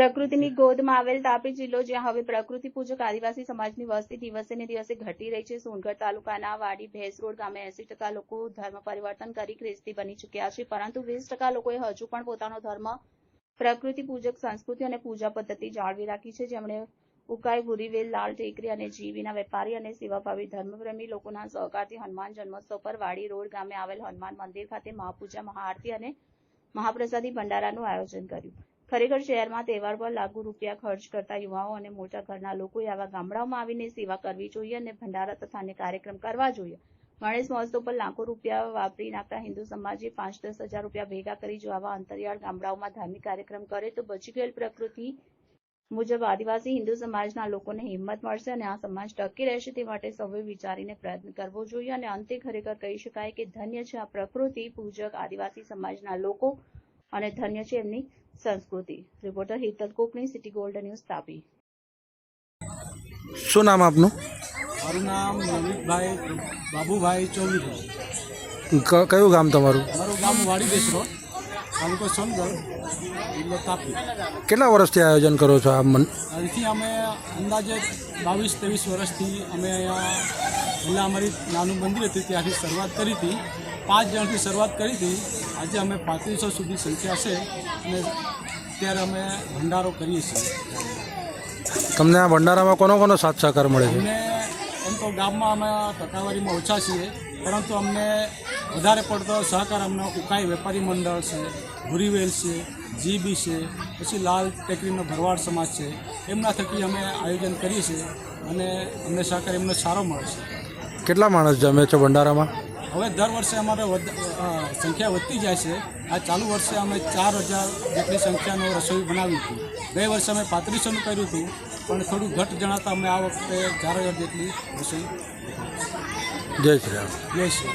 પ્રકૃતિની ગોદમાં આવેલ તાપી જિલ્લો, જ્યાં હવે પ્રકૃતિ પૂજક આદિવાસી સમાજની વસ્તી દિવસે ને દિવસે ઘટી રહી છે. સોનગઢ તાલુકાના વાડી ભેસ રોડ ગામે એસી ટકા લોકો ધર્મ પરિવર્તન કરી ખ્રિસ્તી બની ચૂક્યા છે, પરંતુ વીસ ટકા લોકોએ હજુ પણ પોતાનો ધર્મ પ્રકૃતિ પૂજક સંસ્કૃતિ અને પૂજા પદ્ધતિ જાળવી રાખી છે. જેમણે ઉકાઈ, ભૂરીવેલ, લાલ ટેકરી અને જીવીના વેપારી અને સેવાભાવી ધર્મપ્રેમી લોકોના સહકારથી હનુમાન જન્મોત્સવ પર વાડી રોડ ગામે આવેલ હનુમાન મંદિર ખાતે મહાપૂજા, મહાઆરતી અને મહાપ્રસાદી ભંડારાનું આયોજન કર્યું. ખરેખર શહેરમાં તહેવાર પર લાખો રૂપિયા ખર્ચ કરતા યુવાઓ અને મોટા ઘરના લોકોએ આવા ગામડાઓમાં આવીને સેવા કરવી જોઈએ અને ભંડારા તથા અન્ય કાર્યક્રમ કરવા જોઈએ. ગણેશ મહોત્સવ પર લાખો રૂપિયા વાપરી નાખતા હિન્દુ સમાજે પાંચ દસ હજાર રૂપિયા ભેગા કરી જો આવા અંતરિયાળ ગામડાઓમાં ધાર્મિક કાર્યક્રમ કરે તો બચી ગયેલ પ્રકૃતિ મુજબ આદિવાસી હિન્દુ સમાજના લોકોને હિંમત મળશે અને આ સમાજ ટકી રહેશે તે માટે સૌએ વિચારીને પ્રયત્ન કરવો જોઈએ અને અંતે ખરેખર કહી શકાય કે ધન્ય છે આ પ્રકૃતિ, પૂજક, આદિવાસી સમાજના લોકો અને ધન્ય છે એમની સંસ્કૃતિ. Reporter Hetal Kokani city gold news Tapi. શું નામ આપનું? મારું નામ નવીનભાઈ બાબુભાઈ ચૌધરી ક- કયું ગામ તમારું? મારું ગામ વાડી બેસરો તાલુકો સોનગઢ જિલ્લો તાપી. કેટલા વર્ષથી આયોજન કરો છો આ મન? અહીંથી અમે અંદાજે બાવીસ ત્રેવીસ વર્ષથી અમે અહીંયા પહેલાં અમારી નાનું મંદિર હતું ત્યાંથી શરૂઆત કરી હતી. પાંચ જણથી શરૂઆત કરી હતી. આજે અમે પાંત્રીસો સુધી સંખ્યા છે અને અત્યારે અમે ભંડારો કરીએ છીએ. તમને આ ભંડારામાં કોનો કોનો સાથ સહકાર મળે છે? અમને એમ તો ગામમાં અમે ટકાવારીમાં ઓછા છીએ પરંતુ અમને વધારે પડતો સહકાર અમને ઉકાઈ વેપારી મંડળ છે ભૂરીવેલ છે જીબી છે પછી લાલ ટેકરીનો ભરવાડ સમાજ છે. એમના થકી અમે આયોજન કરીએ છીએ અને અમને સહકાર એમનો સારો મળે છે. કેટલા માણસ જમે છે ભંડારામાં? હવે દર વર્ષે અમારે સંખ્યા વધતી જાય છે. આ ચાલુ વર્ષે અમે ચાર હજાર જેટલી સંખ્યાનો રસોઈ બનાવી હતી. ગઈ વર્ષે અમે પાંત્રીસોનું કર્યું હતું પણ થોડું ઘટ જણાતા અમે આ વખતે ચાર હજાર જેટલી રસોઈ જય શ્રી રામ. જય શ્રી.